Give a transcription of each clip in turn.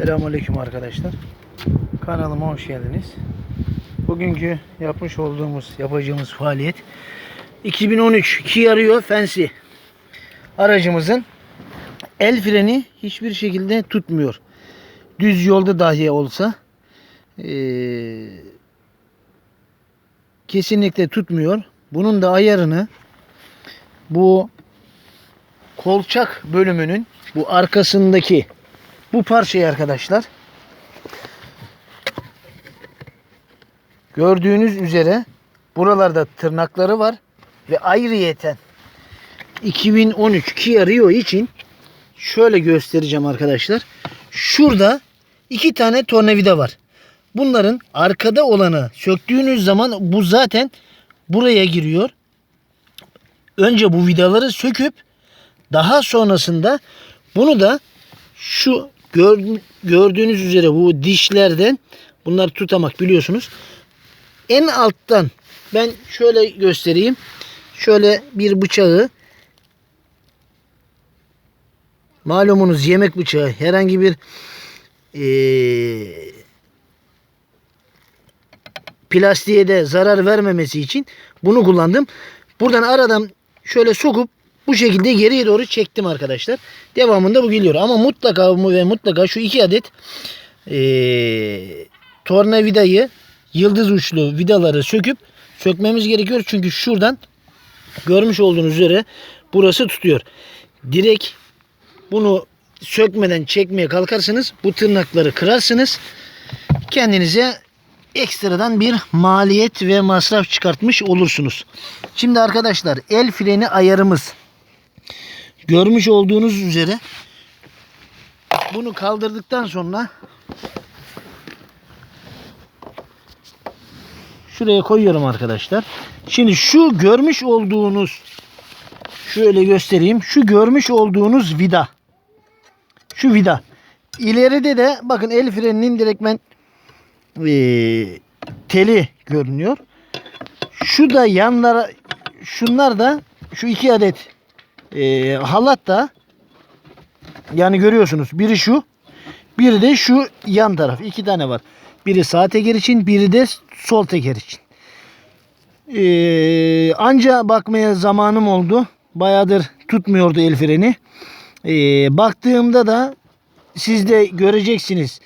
Selamünaleyküm arkadaşlar. Kanalıma hoş geldiniz. Bugünkü yapmış olduğumuz, yapacağımız faaliyet 2013 Kia Rio Fancy aracımızın el freni hiçbir şekilde tutmuyor. Düz yolda dahi olsa eee, kesinlikle tutmuyor. Bunun da ayarını bu kolçak bölümünün bu arkasındaki bu parçayı arkadaşlar gördüğünüz üzere buralarda tırnakları var ve ayrıyeten 2013 Kia Rio için şöyle göstereceğim arkadaşlar. Şurada iki tane tornavida var. Bunların arkada olanı söktüğünüz zaman bu zaten buraya giriyor. Önce bu vidaları söküp daha sonrasında bunu da şu gördüğünüz üzere bu dişlerden bunlar tutamak biliyorsunuz. En alttan ben şöyle göstereyim. Şöyle bir bıçağı malumunuz yemek bıçağı herhangi bir eee plastiğe de zarar vermemesi için bunu kullandım. Buradan aradan şöyle sokup bu şekilde geriye doğru çektim arkadaşlar. Devamında bu geliyor. Ama mutlaka ve mutlaka şu iki adet eee tornavidayı yıldız uçlu vidaları söküp sökmemiz gerekiyor. Çünkü şuradan görmüş olduğunuz üzere burası tutuyor. Direkt bunu sökmeden çekmeye kalkarsanız bu tırnakları kırarsınız. Kendinize ekstradan bir maliyet ve masraf çıkartmış olursunuz. Şimdi arkadaşlar el freni ayarımız görmüş olduğunuz üzere bunu kaldırdıktan sonra şuraya koyuyorum arkadaşlar. Şimdi şu görmüş olduğunuz şöyle göstereyim. Şu görmüş olduğunuz vida. Şu vida. İleride de bakın el freninin direktmen eee, teli görünüyor. Şu da yanlara şunlar da şu iki adet eee, halat da yani görüyorsunuz biri şu biri de şu yan taraf iki tane var. Biri sağ teker için biri de sol teker için. Eee, anca bakmaya zamanım oldu. Bayağıdır tutmuyordu el freni. Eee, baktığımda da siz de göreceksiniz.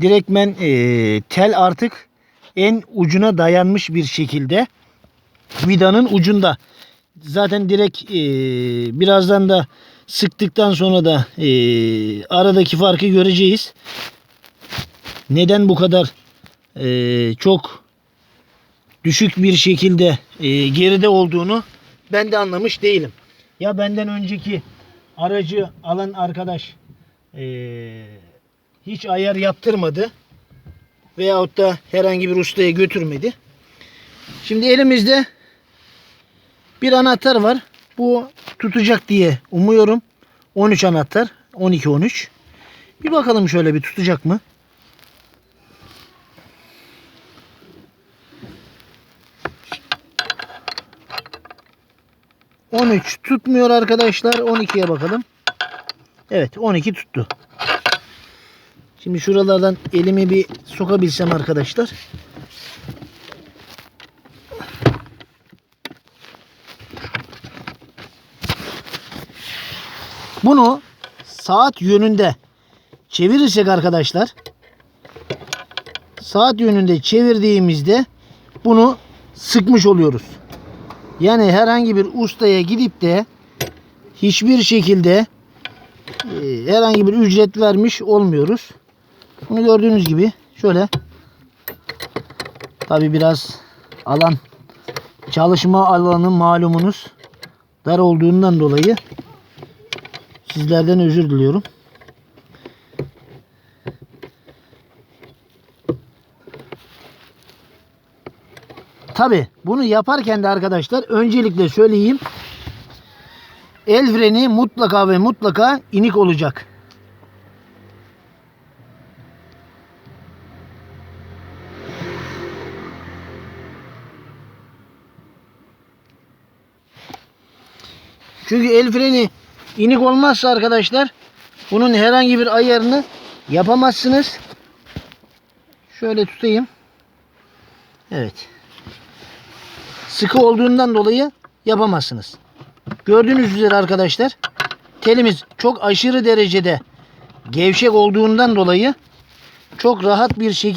Direktmen eee, tel artık en ucuna dayanmış bir şekilde vidanın ucunda. Zaten direkt eee, birazdan da sıktıktan sonra da eee, aradaki farkı göreceğiz. Neden bu kadar eee, çok düşük bir şekilde eee, geride olduğunu ben de anlamış değilim. Ya benden önceki aracı alan arkadaş eee, hiç ayar yaptırmadı veyahut da herhangi bir ustaya götürmedi. Şimdi elimizde bir anahtar var. Bu tutacak diye umuyorum. 13 anahtar. 12 13. Bir bakalım şöyle bir tutacak mı? ...13 tutmuyor arkadaşlar. 12'ye bakalım. Evet 12 tuttu. Şimdi şuralardan elimi bir sokabilsem arkadaşlar. Bunu saat yönünde çevirirsek arkadaşlar saat yönünde çevirdiğimizde bunu sıkmış oluyoruz. Yani herhangi bir ustaya gidip de hiçbir şekilde e, herhangi bir ücret vermiş olmuyoruz. Bunu gördüğünüz gibi şöyle tabi biraz alan çalışma alanı malumunuz dar olduğundan dolayı sizlerden özür diliyorum. Tabi bunu yaparken de arkadaşlar öncelikle söyleyeyim el freni mutlaka ve mutlaka inik olacak. Çünkü el freni inik olmazsa arkadaşlar bunun herhangi bir ayarını yapamazsınız. Şöyle tutayım. Evet. Sıkı olduğundan dolayı yapamazsınız. Gördüğünüz üzere arkadaşlar telimiz çok aşırı derecede gevşek olduğundan dolayı çok rahat bir şekilde